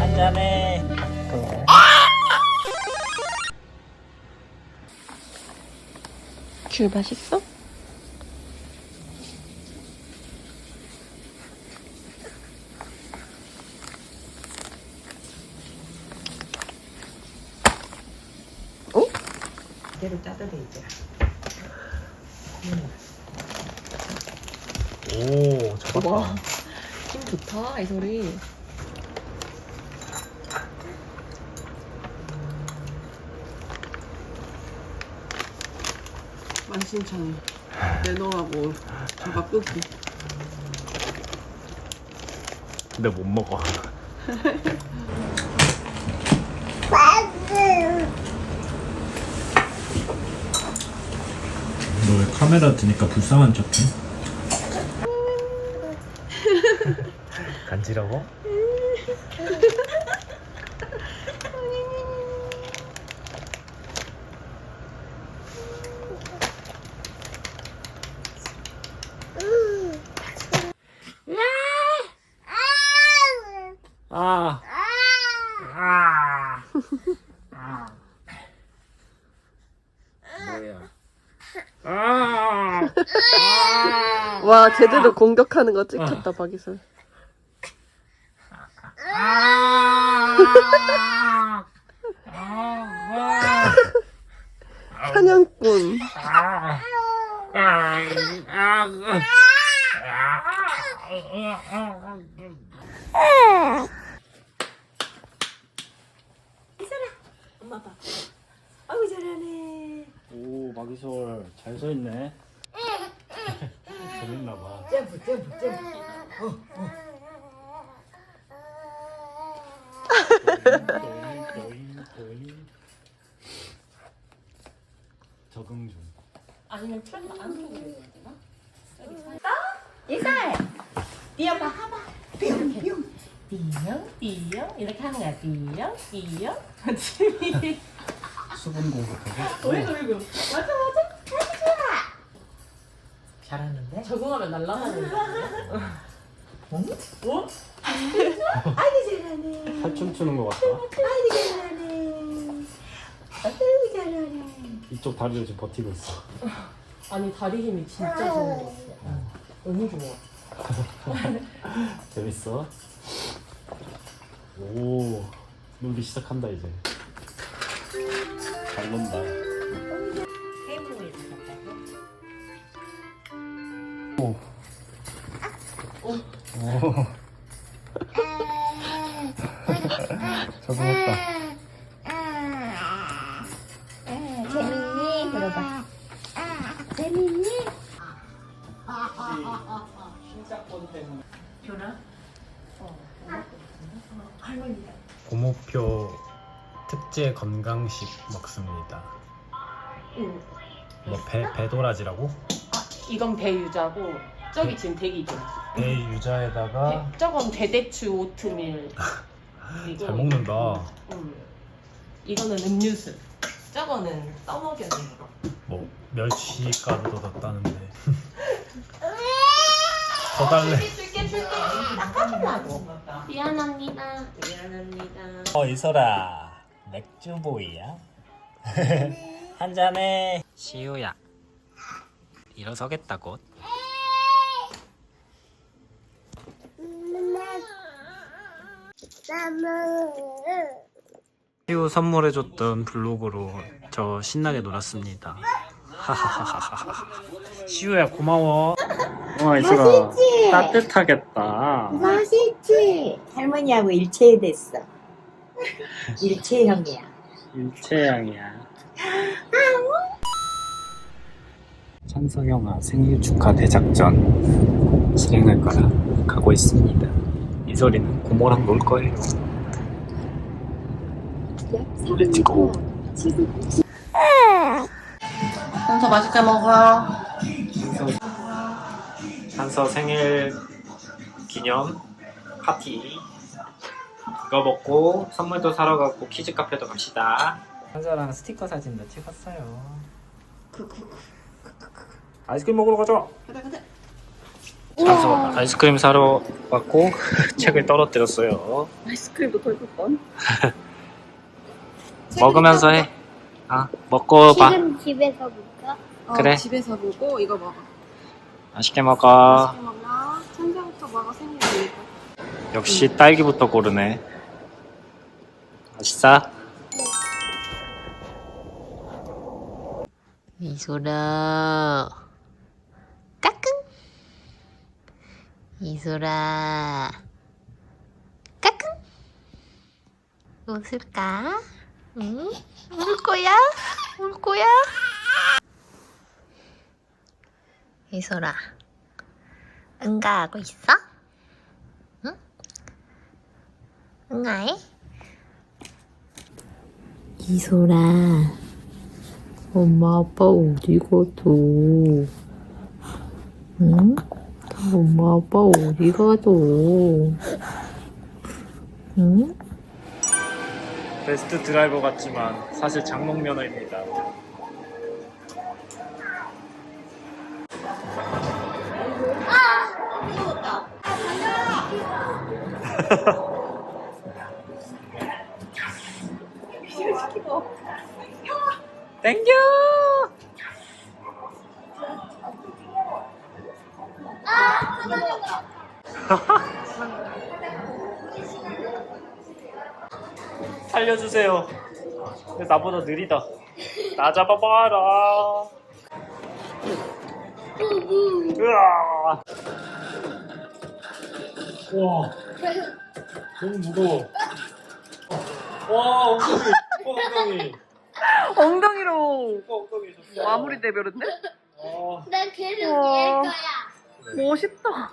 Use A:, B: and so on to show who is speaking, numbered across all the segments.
A: 한잔해.
B: 귤 맛있어?
C: 그대로 짜도 돼이 제.
A: 오, 잡았다.
B: 와, 힘 좋다, 이 소리.
D: 만신창이 내놓으라고 저가 끄기
A: 근데 못 먹어. 너 왜 카메라 드니까 불쌍한 척해? 간지러워? 아. 아. 아. 뭐야? 아.
B: 와, 제대로 공격하는 거 찍혔다, 박이 슬. 사냥꾼.
C: 아우 잘하네.
A: 오 마기솔 잘 서 있네. 재밌나 봐.
C: 점프 점프 점프.
A: 적응 중.
B: 아니면 철 안쪽으로 해야 되나?
C: 이살. 뛰어봐 하봐. 뿅 뿅.
B: 띠용, 띠용. 이렇게 하는 거야. 띠용, 띠용.
A: 수분 공급하고.
B: 어이구, 어이구. 맞아, 맞아.
C: 잘하는데?
B: 적응하면 날라가는 거. 어?
C: 아이고 잘하네.
A: 살춤 추는 것 같다.
C: 아이고 잘하네. 아이고 잘하네.
A: 이쪽 다리를 지금 버티고 있어.
B: 아니, 다리 힘이 진짜 좋은 거 같아. 너무 좋아.
A: 재밌어? 오 놀기 시작한다 이제. 잘 논다. 오. 적 특제 건강식 먹습니다.
B: 응.
A: 뭐 배, 배도라지라고?
B: 이건 배유자고, 저기 지금 대기죠.
A: 배 유자에다가
B: 대- 저건 대대추 오트밀.
A: 잘 먹는다.
B: 음. 이거는 음료수. 저거는 떠먹여야 되는 거.
A: 뭐 멸치 가루도 넣었다는데. 더 달래.
B: 줄게 줄게. 닦아주려고. 미안합니다. 미안합니다.
A: 어 이소라 맥주 보이야? 한 잔해. 시우야. 일어서겠다 곧. 시우 선물해줬던 블로그로 저 신나게 놀았습니다. 하하하하하. 시우야 고마워. 와 이소라 따뜻하겠다.
C: 맛있지? 할머니하고 일체해 됐어. 일체형이야.
A: 일체형이야. 찬성영아 생일 축하 대작전 실행할 거라 가고 있습니다. 이 소리는 고모랑 놀 거예요. 렛츠고.
B: 더 맛있게 먹어.
A: 한서 생일 기념 파티 이거 먹고 선물도 사러 가고 키즈 카페도 갑시다. 한서랑 스티커 사진도 찍었어요. 아이스크림 먹으러 가자. 찬서 아이스크림 사러 왔고 책을 떨어뜨렸어요.
D: 아이스크림도 털고 뻔.
A: 먹으면서 해. 아 먹고 봐.
E: 지금 집에서 볼까?
D: 어,
A: 그래.
D: 집에서 보고 이거 먹어.
A: 맛있게 먹어.
D: 맛있게 먹어. 천장부터 먹어 생일이니까.
A: 역시 딸기부터 고르네. 맛있어?
F: 이소라 까꿍 이소라 까꿍 웃을까? 응? 울 거야? 울 거야? 이소라 응가하고 있어? 응? 응아해? 이소라 엄마 아빠 어디 가도 응? 엄마 아빠 어디 가도 응?
A: 베스트 드라이버 같지만 사실 장롱 면허입니다. 땡겨! 살려주세요. 근데 나보다 느리다. 나 잡아봐라. 으아. 와. 너무 무거워. 와, 엉덩이. 엉덩이.
D: 엉덩이로
A: 오빠 엉덩이 좋다.
D: 마무리 대별인데?
A: 어.
E: 나 걔를
D: 우와.
E: 깰 거야.
D: 멋있다.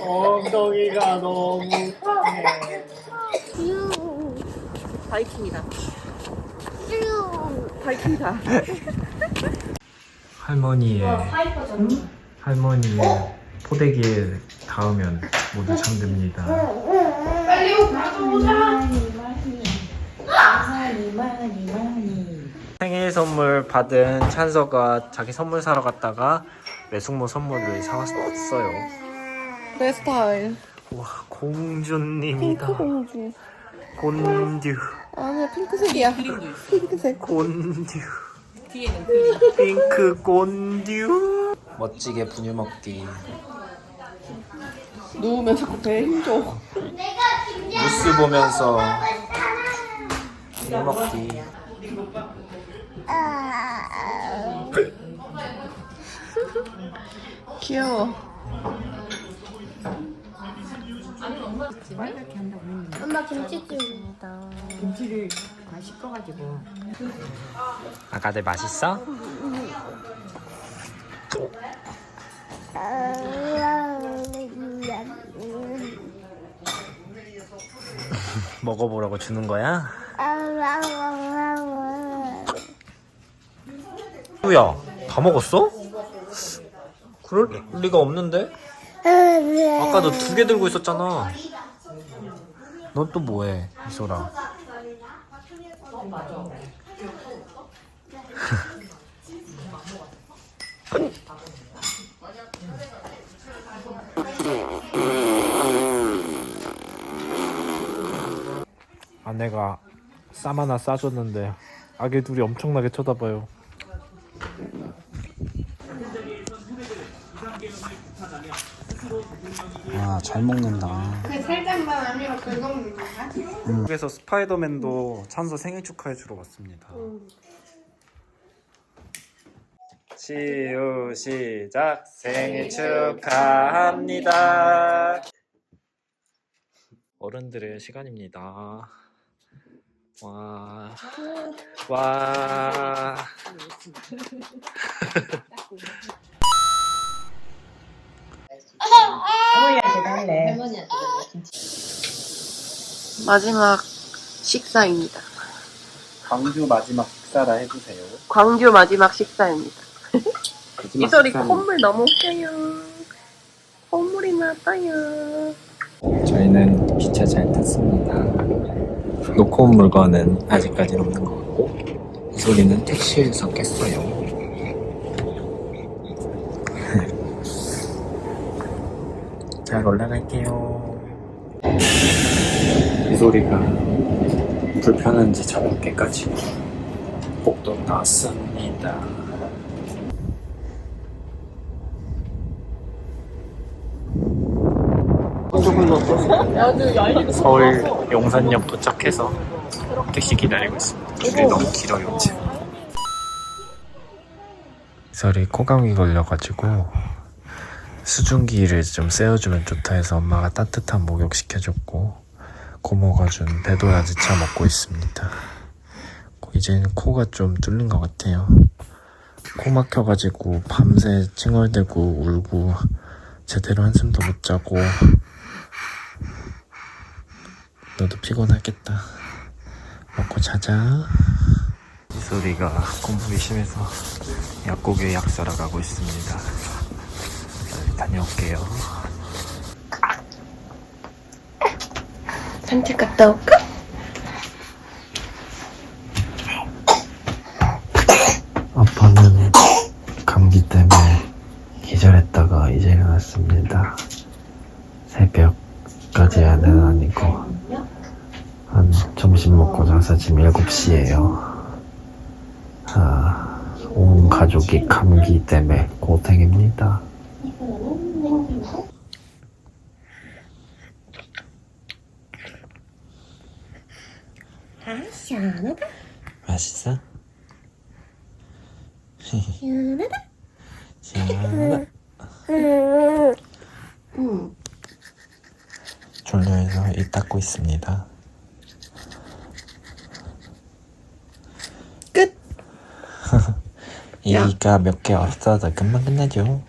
A: 엉덩이가 너무 크네.
D: 바이킹이다.
E: 쭈.
D: 바이킹이다.
A: 할머니의 할머니의 포대기에 닿으면 모두 잠듭니다.
C: 많이 많이 많이.
A: 생일 선물 받은 찬서가 자기 선물 사러 갔다가 외숙모 선물을 사왔어요.
D: 내 스타일.
A: 와 공주님이다.
D: 공주.
A: 곤듀
D: 아니야 핑크색이야. 핑크색.
A: 곤듀
B: 뒤에는 그림.
A: 핑크 곤듀 멋지게 분유 먹기
D: 누우면 자꾸 배에 힘줘.
A: 뉴스 보면서 분유 먹기
D: 귀여워.
E: 엄마 김치찜.
C: 김치를 다 씻어가지고.
A: 아가들 맛있어? 먹어보라고 주는 거야? 뭐야 다 먹었어? 그럴 리가 없는데? 아까 너 두 개 들고 있었잖아 넌 또 뭐해 이소라 아내가 쌈 하나 싸줬는데 아기 둘이 엄청나게 쳐다봐요. 아, 잘 먹는다. 그 살짝만 아니고 긁어먹는 건가? 한국에서 스파이더맨도 찬서 생일 축하해 주러 왔습니다. 시우 시작 생일 축하합니다. 어른들의 시간입니다. 와, 와.
C: 어머니한테 달래.
D: 마지막 식사입니다.
A: 광주 마지막 식사라 해주세요.
D: 광주 마지막 식사입니다.
A: 마지막
D: 이 소리
A: 식사는
D: 콧물 너무 웃겨요. 콧물이 났어요.
A: 저희는 기차 잘 탔습니다. 놓고 온 물건은 아직까지는 없는 것 같고 이 소리는 택시에서 깼어요. 잘 올라갈게요. 이 소리가 불편한지 저녁게까지 복도 나왔습니다. 서울 용산역 도착해서 택시 기다리고 있습니다. 줄이 너무 길어요 지금. 이설이 코감기 걸려가지고 수증기를 좀 쐬어주면 좋다 해서 엄마가 따뜻한 목욕 시켜줬고 고모가 준 배도라지차 먹고 있습니다. 이제는 코가 좀 뚫린 것 같아요. 코 막혀가지고 밤새 칭얼대고 울고 제대로 한숨도 못 자고 너도 피곤하겠다. 먹고 자자. 이소리가 공복이 심해서 약국에 약 사러 가고 있습니다. 다녀올게요.
D: 산책 갔다 올까?
A: 아빠는 감기 때문에 기절했다가 이제 일어났습니다. 새벽까지 야는 아니고 한 점심 먹고 나서 지금 7시예요. 아, 온 가족이 감기 때문에 고생입니다. 맛있어? 시원하다. 졸려해서 입 닫고 있습니다. 얘기가 몇 개 없어서 금방 끝나죠.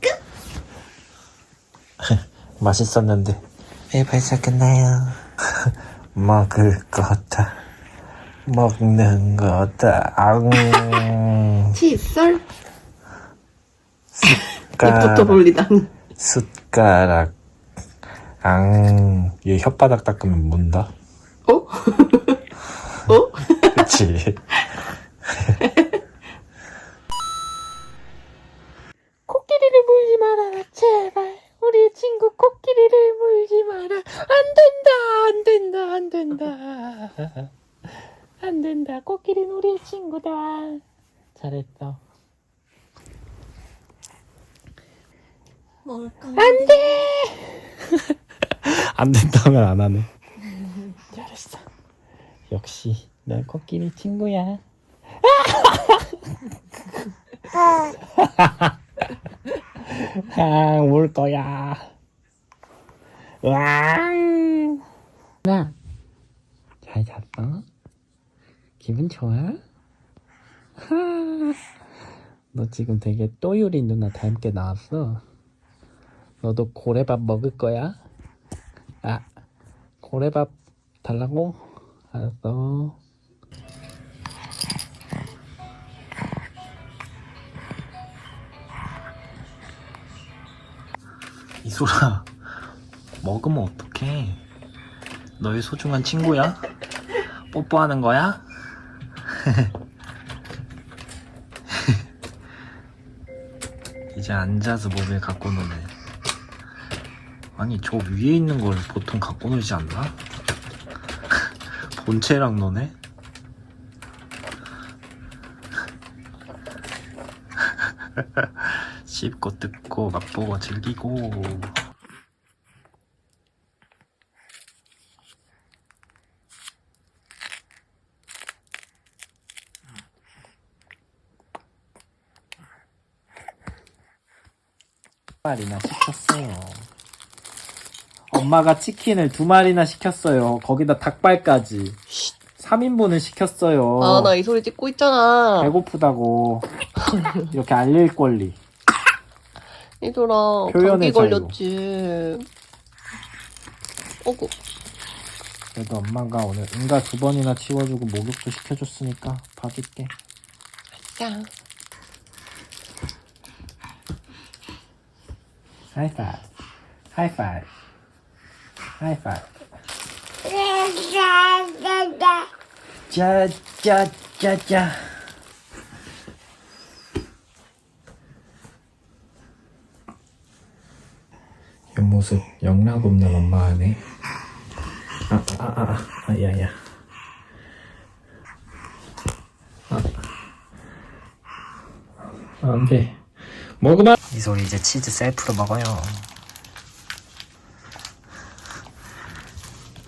A: 끝. 맛있었는데 왜 벌써 끝나요? 먹을 거다. 먹는 거다. 아웅.
D: 칫솔. 입부터
A: 숟가락. 숟가락. 앙. 얘 혓바닥 닦으면 문다.
D: 어? 어?
A: 그치.
F: 코끼리를 물지 마라 제발. 우리 친구 코끼리를 물지 마라. 안 된다 안 된다 안 된다. 안 된다. 코끼리는 우리 친구다. 잘했어.
A: 안 된다면 안 하네. 잘했어. 역시 넌 코끼리 친구야. 아, 올 거야. 왕. 나. 잘 잤어? 기분 좋아? 하. 너 지금 되게 또유리 누나 닮게 나왔어. 너도 고래밥 먹을 거야? 아, 고래밥 달라고? 알았어. 이소라, 먹으면 어떡해? 너의 소중한 친구야? 뽀뽀하는 거야? 이제 앉아서 몸을 갖고 노네. 아니 저 위에 있는 걸 보통 갖고 놀지 않나? 본체랑 노네? 씹고 뜯고 맛보고 즐기고 마리나 시켰어요. 엄마가 치킨을 두 마리나 시켰어요. 거기다 닭발까지. 3인분을 시켰어요.
D: 아, 나 이 소리 찍고 있잖아.
A: 배고프다고. 이렇게 알릴 권리.
D: 이돌아,
A: 표현의
D: 감기
A: 자유.
D: 걸렸지. 어구,
A: 그래도 엄마가 오늘 응가 두 번이나 치워주고 목욕도 시켜줬으니까 봐줄게.
D: 야.
A: 하이파이브. 하이파이브. 하이파이브. 짜, 짜, 짜, 짜. 옆모습 영락 없는 엄마네. 아, 아, 아, 아, 아, 야, 야. 아, 안 돼. 먹으마! 이소리 이제 치즈 셀프로 먹어요.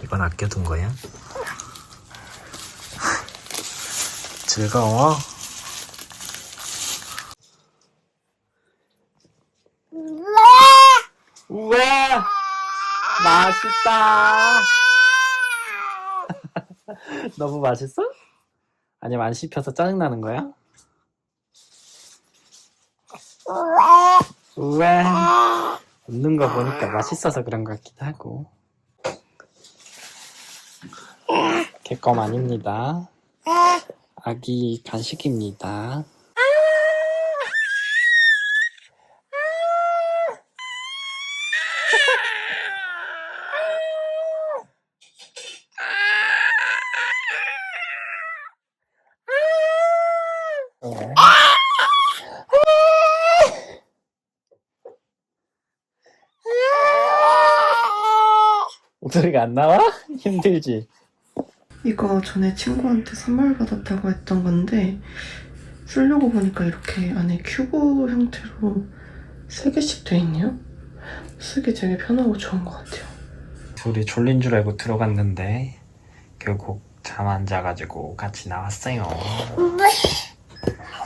A: 이건 아껴둔 거야? 즐거워? 맛있다! 너무 맛있어? 아니면 안 씹혀서 짜증나는 거야? 우와! 웃는 거 보니까 맛있어서 그런 것 같기도 하고. 개껌 아닙니다. 아기 간식입니다. 목소리가 안 나와? 힘들지?
G: 이거 전에 친구한테 선물 받았다고 했던 건데 쓰려고 보니까 이렇게 안에 큐브 형태로 3개씩 돼 있네요. 쓰기 되게 편하고 좋은 것 같아요.
A: 둘이 졸린 줄 알고 들어갔는데 결국 잠 안 자가지고 같이 나왔어요.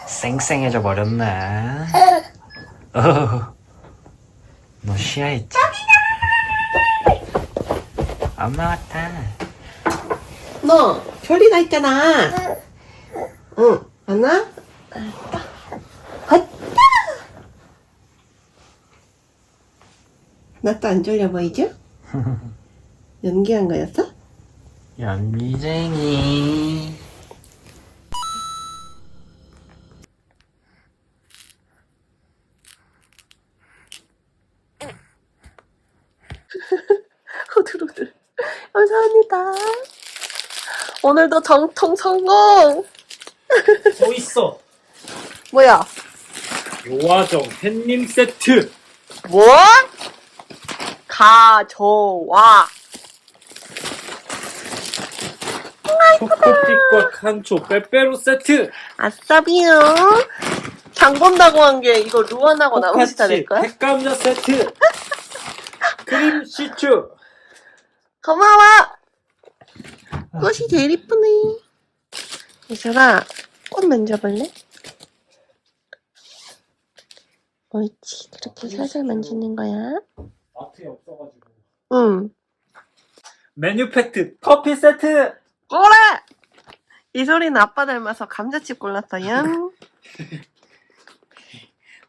A: 쌩쌩해져 버렸네. 어, 너 쉬어있지? 엄마 왔다.
G: 너 별이 나 있잖아. 응, 안 와? 나또 안 졸려 보이죠? 연기한 거였어?
A: 연미쟁이.
G: 호들호들. 감사합니다. 오늘도 정통 성공!
A: 또 있어.
G: 뭐야?
A: 요화정 햇님 세트.
G: 뭐? 가져와.
A: 초코빛과 칸초 빼빼로 세트.
G: 아싸비요. 장 본다고 한 게 이거 루안하고 나머지 다 될 거야?
A: 핵감자 세트. 크림 시추.
G: 고마워. 꽃이 제일 이쁘네. 이슬아, 꽃 만져볼래? 옳지. 그렇게 살살 만지는 거야.
A: 마트에 없어가지고.
G: 응.
A: 메뉴 팩트 커피 세트.
G: 꼬라! 이 소리는 아빠 닮아서 감자칩 골랐어요.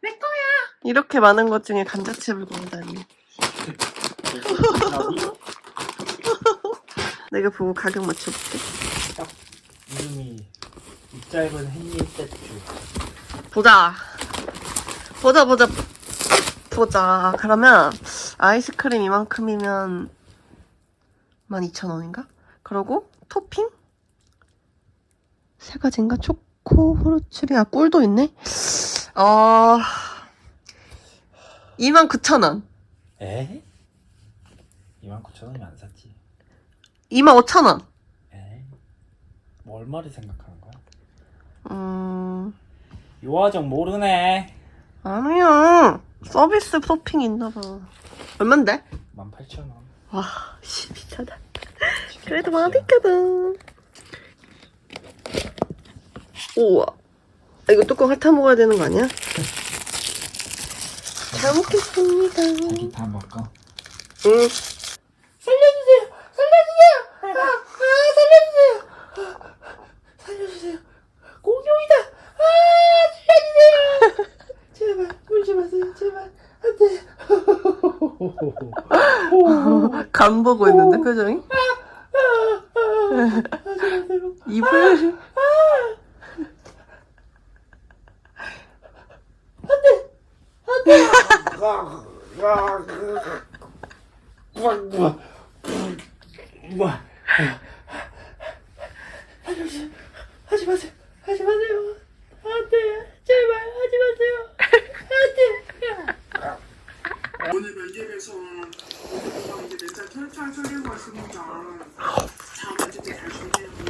G: 내 거야! 이렇게 많은 것 중에 감자칩을 고르다니. 내가 보고 가격 맞춰볼게.
A: 이름이 이 짧은 햇님 세트.
G: 보자. 보자, 보자. 보자. 그러면 아이스크림 이만큼이면 12,000원인가? 그러고 토핑? 세 가지인가? 초코, 후르츠리, 아, 꿀도 있네? 어, 29,000원.
A: 에? 29,000원이면 안 샀지.
G: 25,000원.
A: 에? 뭐 얼마를 생각하는 거야?
G: 음,
A: 요화정 모르네.
G: 아니야. 서비스 토핑 있나 봐. 얼만데?
A: 18,000원.
G: 와, 씨, 비싸다. 그래도 맛있거든. 우와. 아, 이거 뚜껑 핥아 먹어야 되는 거 아니야? 잘 먹겠습니다.
A: 자기 다 먹어.
G: 응. 살려주세요! 살려주세요! 아, 아, 살려주세요! 살려주세요! 공룡이다! 아, 살려주세요! 제발, 울지 마세요, 제발. 안 돼. 간 보고 있는데, 표정이? 입을. 하지 마세요. 하지 마세요. 안 돼. 제발 하지 마세요. 안 돼.
H: 오늘 별개별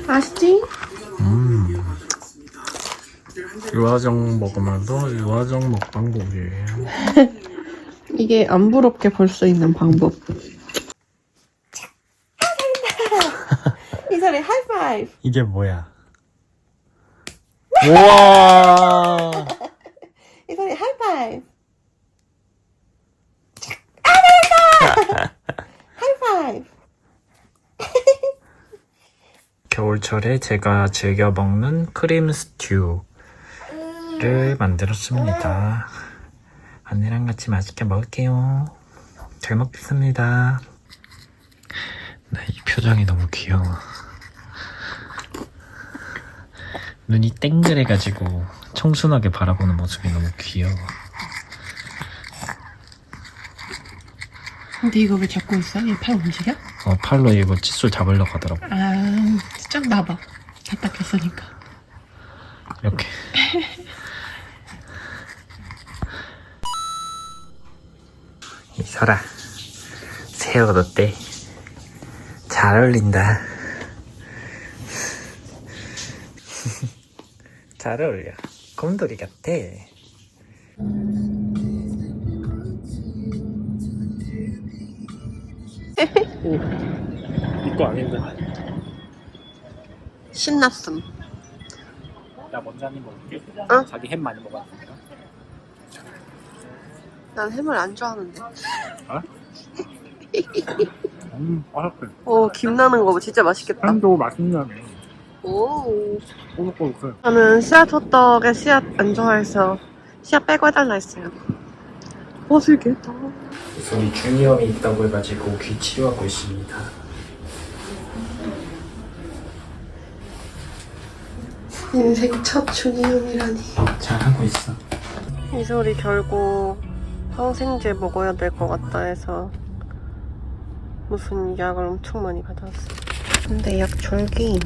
I: 맛있지?
A: 음. 유화정 먹으면서 유화정 먹방 보기예요.
I: 이게 안 부럽게 볼 수 있는 방법.
G: 이소리 하이파이브.
A: 이게 뭐야? 우와!
G: 이소리 하이파이브. 하이파이브.
A: 겨울철에 제가 즐겨 먹는 크림 스튜를 만들었습니다. 언니랑 같이 맛있게 먹을게요. 잘 먹겠습니다. 나 이 표정이 너무 귀여워. 눈이 땡그래가지고 청순하게 바라보는 모습이 너무 귀여워.
I: 근데 이거 왜 잡고 있어? 얘 팔 움직여?
A: 어, 팔로 이거 칫솔 잡으려고 하더라고.
I: 아, 쫙 놔봐. 다 닦였으니까.
A: 이렇게. 이설아, 새옷 어때? 잘 어울린다. 잘 어울려. 곰돌이 같아. 이거 아닌데.
G: 신났음.
A: 나 먼저 한 입 먹을게.
G: 응.
A: 자기 햄 많이 먹었으니까.
G: 난 햄을 안 좋아하는데.
A: 음, 맛있게.
G: 오, 김 나는 거 진짜 맛있겠다.
A: 햄도 맛있냐네.
G: 오.
A: 꼬득꼬득해.
G: 저는 씨앗 호떡에 씨앗 안 좋아해서 씨앗 빼고 해달라 했어요. 맛있겠다.
A: 우선 중이염이 있다고 해가지고 귀 치료하고 있습니다.
G: 인생 첫 중이염이라니.
A: 잘하고 있어.
G: 이소리 결국 항생제 먹어야 될 것 같다 해서 무슨 약을 엄청 많이 받았어. 근데 약 줄기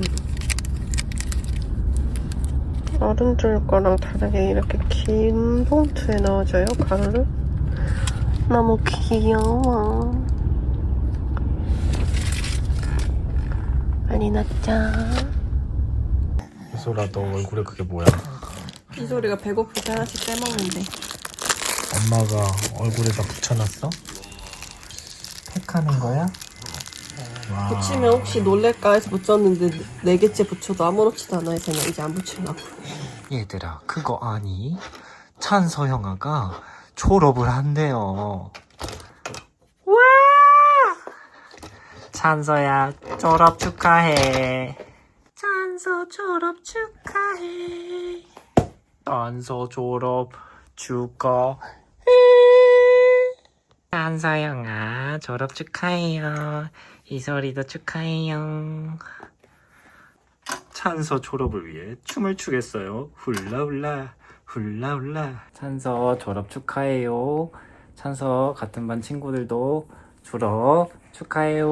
G: 어른들 거랑 다르게 이렇게 긴 봉투에 넣어줘요 가루를. 너무 귀여워. 빨리 넣자.
A: 소라 너 얼굴에 그게 뭐야?
G: 이 소리가 배고플 때 하나씩 빼먹는데.
A: 엄마가 얼굴에다 붙여놨어? 팩하는 거야? 와.
G: 붙이면 혹시 놀랄까 해서 붙였는데 네 개째 붙여도 아무렇지도 않아 해서 그냥 이제 안 붙이려고.
A: 얘들아 그거 아니? 찬서영아가 졸업을 한대요. 와! 찬서야 졸업 축하해. 찬서 졸업 축하해. 찬서 졸업 축하해. 찬서영아 졸업 축하해요. 이소리도 축하해요. 찬서 졸업을 위해 춤을 추겠어요. 훌라훌라 훌라훌라. 찬서 졸업 축하해요. 찬서 같은 반 친구들도 졸업 축하해요.